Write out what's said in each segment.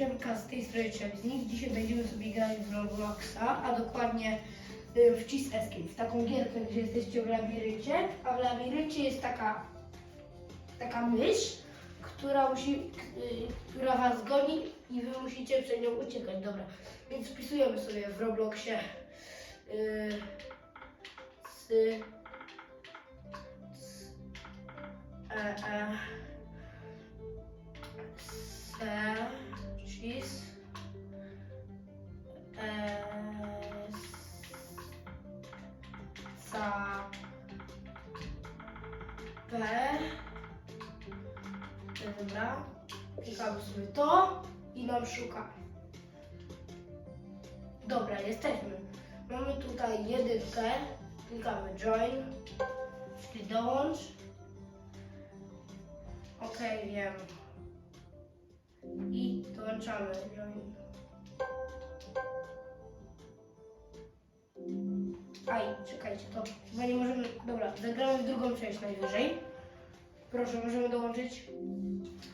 Siemka, z tej strony Chelsea. Dzisiaj będziemy sobie grać w Robloxa, a dokładnie y, w Cheese Escape. W taką gierkę, gdzie jesteście w labiryncie, a w labiryncie jest taka, taka mysz, która, musi, y, która was goni i wy musicie przed nią uciekać. Dobra, więc wpisujemy sobie w Robloxie y, z, e, e, nam szuka. Dobra, jesteśmy. Mamy tutaj jedynkę, klikamy join, czyli dołącz. Okej, wiem. I dołączamy join. Aj, czekajcie, to chyba nie możemy. Dobra, zagramy w drugą część najwyżej. Proszę, możemy dołączyć.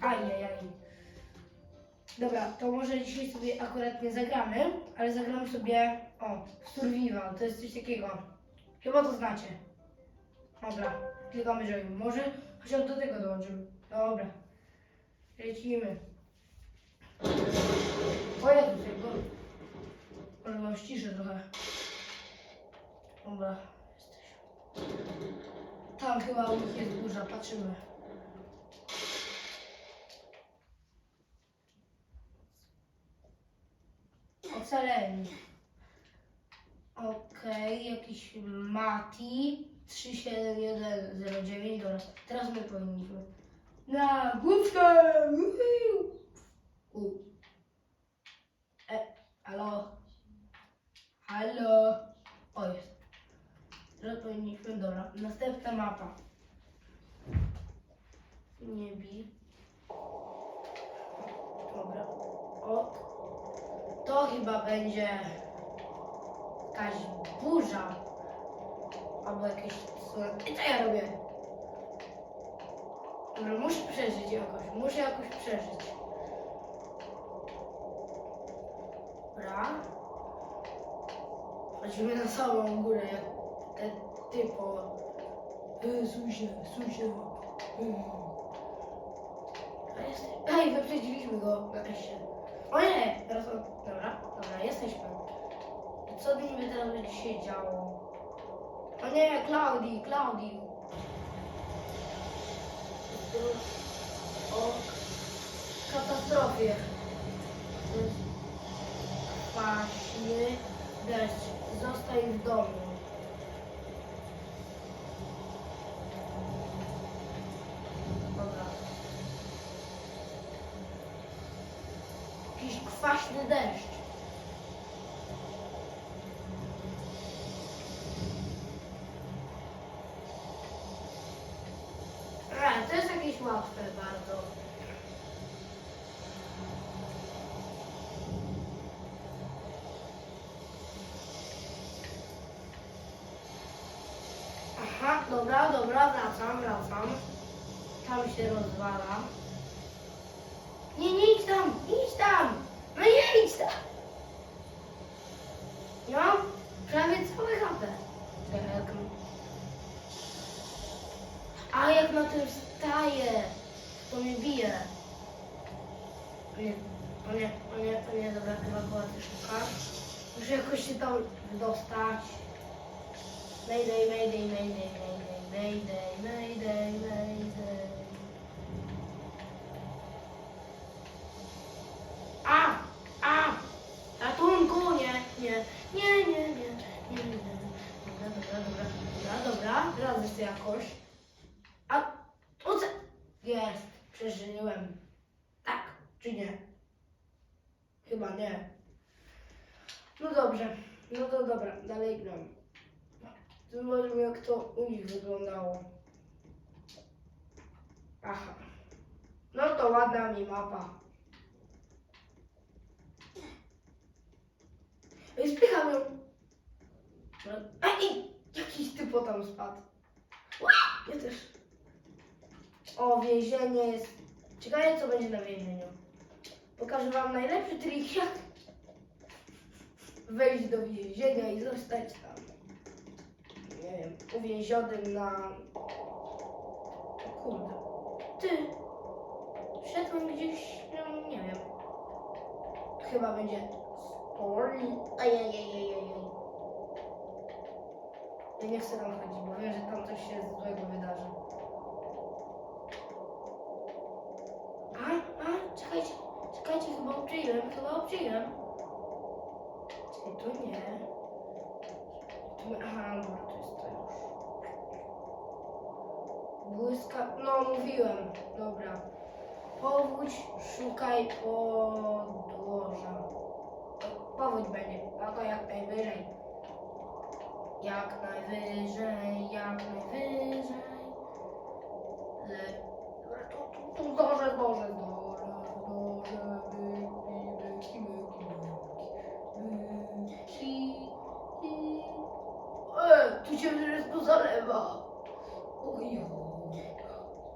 Ajajaj. Dobra, to może dzisiaj sobie akurat nie zagramy, ale zagramy sobie. O, survival, to jest coś takiego. Chyba to znacie. Dobra, klikamy join. Może chociaż do tego dołączymy. Dobra. Lecimy. O Jezu, tego. Może mam ściszę trochę. Dobra, jesteśmy. Tam chyba u nich jest burza, patrzymy. Ocaleni. Okej, jakiś Mati 37109, dobra, teraz my powinniśmy. Na główkę! U. E, halo? Halo? O, jest. Teraz powinniśmy, dobra, następna mapa. Nie bij. Dobra. O. To chyba będzie jakaś burza. Albo jakieś. I co ja robię? Dobra, muszę przeżyć jakoś. Muszę jakoś przeżyć. Dobra. Chodzimy na samą górę, jak ten typo. E, Susie, Susie. A. Ej, wyprzedziliśmy go nareszcie. O nie! Teraz on... Dobra, dobra, jesteśmy. Co niby teraz będzie się działo? O nie, Klaudii, Klaudii. O katastrofie. Kwaśny deszcz. Zostań w domu. Dobra. Jakiś kwaśny deszcz. To jest jakieś łatwe bardzo. Aha, dobra, dobra, wracam, wracam. Tam się rozwala. Nie, nie idź tam, idź tam! No nie idź tam! Ja mam prawie całe HP. Tak. A jak na tym wstaję, to mnie bije. O nie, o nie, o nie, o nie, dobra, chyba była też szuka. Muszę jakoś się tam dostać. Mayday, mayday, mayday, mayday, mayday, mayday, mayday. A! A! Ratunku! Nie, nie, nie, nie, nie, nie, nie. Dobra, dobra, dobra, dobra, dobra, radzę sobie jakoś. A, o co? Jest, przeżyłem. Tak, czy nie? Chyba nie. No dobrze, no to dobra, dalej gram. Zobaczmy jak to u nich wyglądało. Aha. No to ładna mi mapa. Spycham ją. Ej, jakiś typo tam spadł. Ja też. O, więzienie jest. Ciekawe co będzie na więzieniu. pokażę wam najlepszy trik, jak wejść do więzienia i zostać tam, nie wiem, uwięzionym na... Kurde. Ty, wszedłem gdzieś, no, nie wiem, chyba będzie story, ajajajajajaj. Ja nie chcę tam chodzić, bo wiem, że tam coś się złego wydarzy. A, a, czekajcie, czekajcie, chyba obczyłem, chyba obczyłem. Czyli tu nie. Tu, aha, dobra, to jest to już. Błyska, no mówiłem, dobra. Powódź, szukaj podłoża. Powódź będzie, a to jak najwyżej. Jak najwyżej, jak najwyżej. Le... Tu, tu, tu, zdążę, zdążę, zdążę, zdążę, byki, byki, byki, byki, byki. E, tu się wszystko zalewa. Ojoj.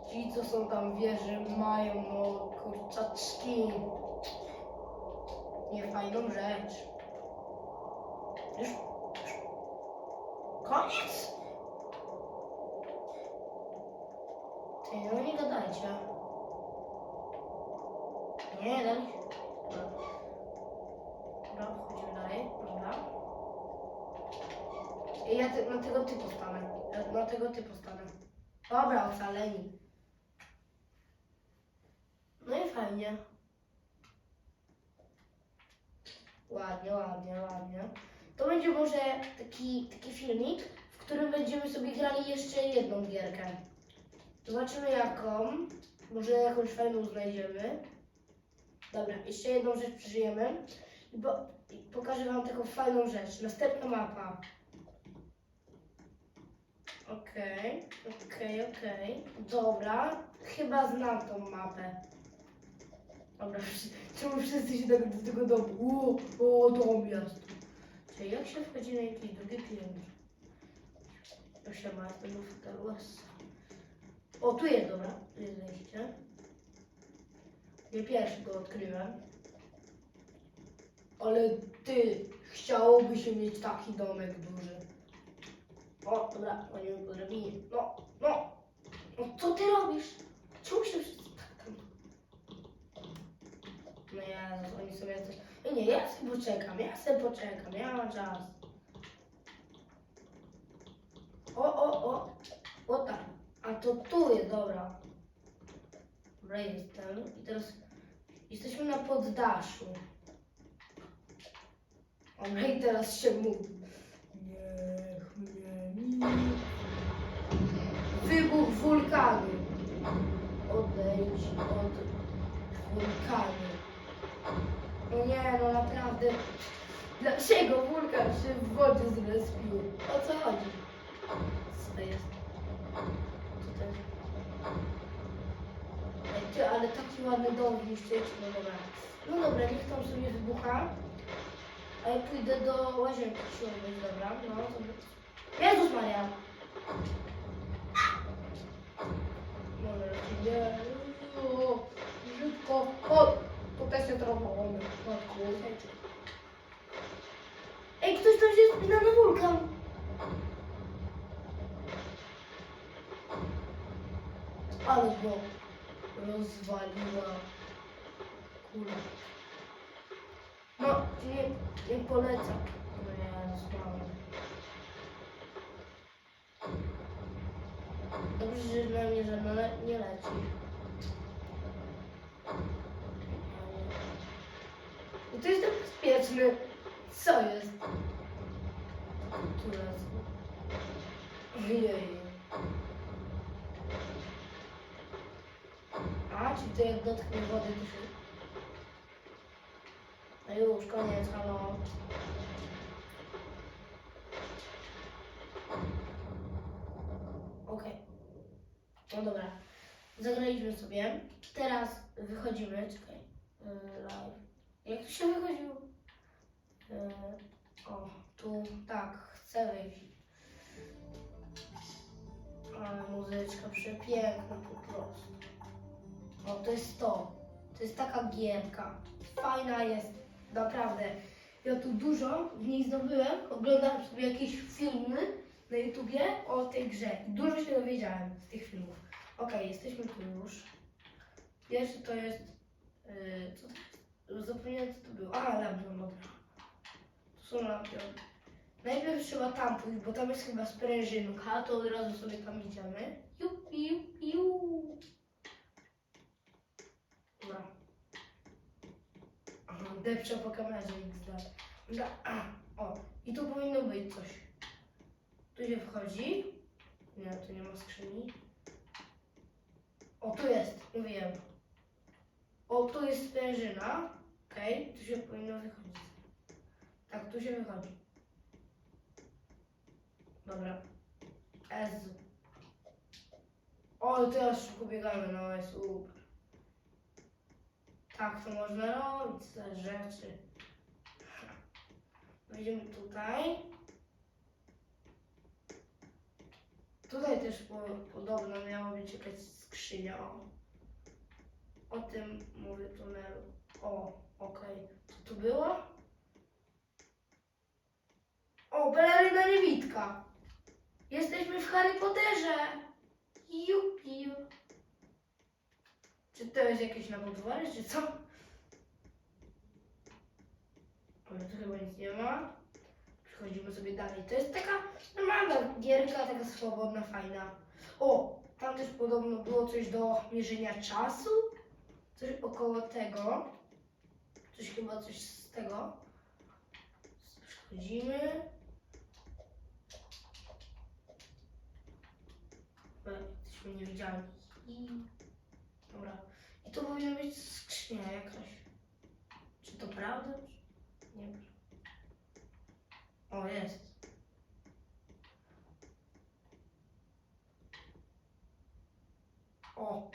Ci, co są tam wieży, mają no kurczaczki. Niefajną rzecz. Już, już. Koniec? Ty, no nie gadajcie. Nie, dalej. Dobra, Dobra, chodzimy dalej. Dobra. I ja te, na tego typu stanę. Ja na tego typu stanę. Dobra, ocaleni. No i fajnie. Ładnie, ładnie, ładnie. To będzie może taki, taki filmik, w którym będziemy sobie grali jeszcze jedną gierkę. Zobaczymy jaką. Może jakąś fajną znajdziemy. Dobra, jeszcze jedną rzecz przeżyjemy. I, po, I pokażę Wam taką fajną rzecz. Następna mapa. Okej, okej, okej. Dobra, chyba znam tą mapę. Dobra, czemu wszyscy się tak do tego domu? O, o dom jest. Czyli jak się wchodzi na jakieś drugie piętro? To się ma, fotelu. O, tu jest, dobra, tu jest wejście. Nie pierwszy go odkryłem. Ale ty, chciałoby się mieć taki domek duży. O, dobra, chodzimy po drabinie. No, no, no co ty robisz? Czemu się wszyscy tak tam... No ja, oni sobie coś... Nie, nie, ja sobie poczekam, ja sobie poczekam, ja mam czas. O, o, o, o tak. A to tu jest, dobra. Dobra, jestem. I teraz jesteśmy na poddaszu. Dobra, i teraz się mówi. Niech mnie miło. Wybuch wulkanu. Odejdź od wulkanu. No nie, no Dlaczego wulkan się w wodzie zrespił? O co chodzi? Co to jest? To jest? Ej, ty, ale taki ładny dom niszczyć. No dobra. No dobra, niech tam sobie wybucha. A ja pójdę do łazienki siłowej, dobra? No, dobra. Jezus Maria! Może nie. O, Szybko. O, tutaj się trochę mamy. Matku. Ej, ktoś tam się spina na wulkan. Ale go rozwaliła kula. No, nie, nie polecam. No ja słabo. Dobrze, że na mnie żadna le- nie leci. No to jest tak bezpieczny. Co jest? Tu jest. Ojej. A, czy to jak dotknie wody, to się... No już, koniec, halo. Okej. No dobra. Zagraliśmy sobie. Teraz wychodzimy. Czekaj. Yy, Live. Jak tu się wychodziło? Yy, o, tu, tak, chcę wyjść. Ale muzyczka przepiękna po prostu. O, to jest to. To jest taka gierka. Fajna jest, naprawdę. Ja tu dużo w niej zdobyłem. Oglądałem sobie jakieś filmy na YouTubie o tej grze. Dużo się dowiedziałem z tych filmów. Okej, jesteśmy tu już. Pierwszy to jest... Yy, co? Zapomniałem co to było. A, lampion, dobra. Lampiony. Najpierw trzeba tam pójść, bo tam jest chyba sprężynka, to od razu sobie tam idziemy. Ju, ju, ju. Dobra. Aha, depczę po kamerze XD. Dobra, a, o, i tu powinno być coś. Tu się wchodzi. Nie, tu nie ma skrzyni. O, tu jest, mówiłem. O, tu jest sprężyna. Okej, tu się powinno wychodzić. Tak, tu się wychodzi. Dobra. Ez. O, teraz szybko biegamy, no jest super. Tak to można robić, te rzeczy. Wejdziemy tutaj. Tutaj też po, podobno miało być jakaś skrzynia. O, o tym mówię tunelu. O, okej. Co tu było? O, peleryna niewidka. Jesteśmy w Harry Potterze. Jupi. Czy to jest jakieś nowotwory, czy co? Ale tu chyba nic nie ma. Przechodzimy sobie dalej. To jest taka normalna gierka, taka swobodna, fajna. O, tam też podobno było coś do mierzenia czasu. Coś około tego. Coś chyba coś z tego. Przechodzimy. Jesteśmy niewidzialni. I... Dobra. I to powinna być skrzynia jakaś. Czy to prawda? Nie wiem. O, jest. O.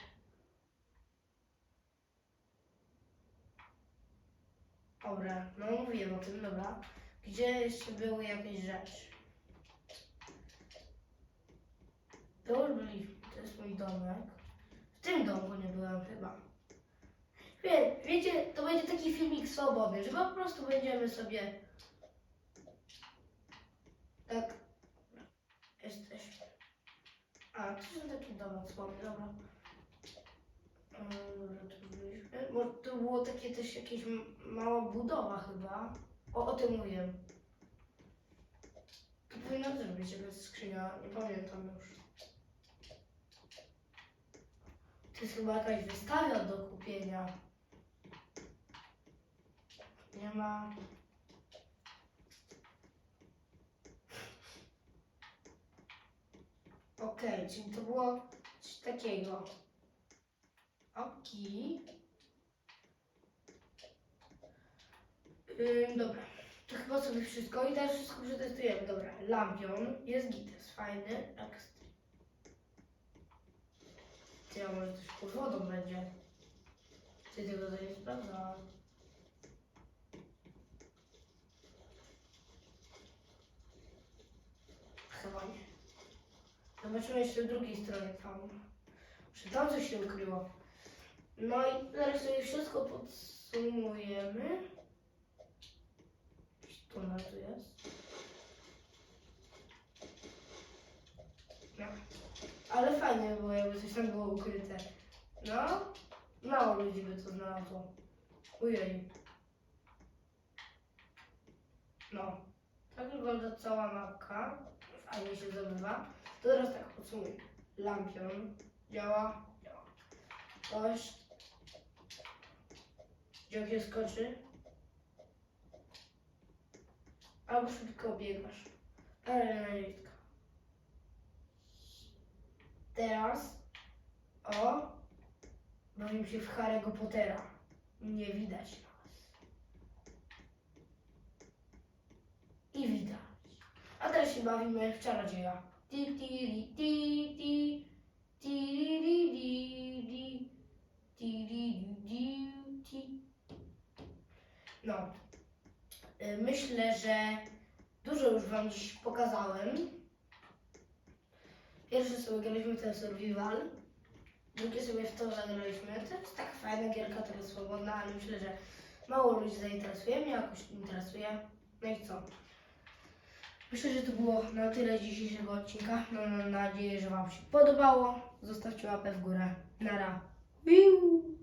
Dobra, no mówiłem o tym, dobra. Gdzie jeszcze były jakieś rzeczy? To już byliśmy, to jest domek. W tym domku nie byłem chyba. Wie, wiecie, to będzie taki filmik swobodny, że po prostu będziemy sobie tak jesteśmy. A, to są taki domek słaby, dobra. Mm. Może to było takie też jakieś mała budowa chyba. O, o tym mówiłem. Tu powinna też być jakaś skrzynia, nie pamiętam już. To jest chyba jakaś wystawa do kupienia. Nie ma. Okej, czyli to było coś takiego. Oki. Ym, dobra, to chyba sobie wszystko i teraz wszystko przetestujemy. Dobra, lampion jest git, jest fajny. Ty, a może coś pod wodą będzie? Ty tego to nie sprawdzałam. Chyba nie. Zobaczymy jeszcze z drugiej strony tam. Czy tam coś się ukryło? No i zaraz sobie wszystko podsumujemy. Jakiś tunel tu jest. No. Ale fajnie by było, jakby coś tam było ukryte. No, mało ludzi by to znalazło. Ujej. No, tak wygląda cała mapka. Fajnie się zdobywa. To teraz tak podsumuję. Lampion działa. Działa. Deszcz. Gdzie się skoczy. Albo szybko biegasz. Ale niewidka. Teraz o bawimy się w Harry'ego Pottera. Nie widać nas. I widać. A teraz się bawimy w czarodzieja. Ti, ti, ti, ti, ti, ti, di, di, ti. No. Y, Myślę, że dużo już Wam dziś pokazałem. Pierwszy sobie graliśmy ten survival. drugie sobie w to zagraliśmy. To jest taka fajna gierka, trochę swobodna, ale myślę, że mało ludzi zainteresuje. Mnie jakoś interesuje. No i co? Myślę, że to było na tyle dzisiejszego odcinka. Mam nadzieję, że Wam się podobało. Zostawcie łapę w górę. Nara. Wiu.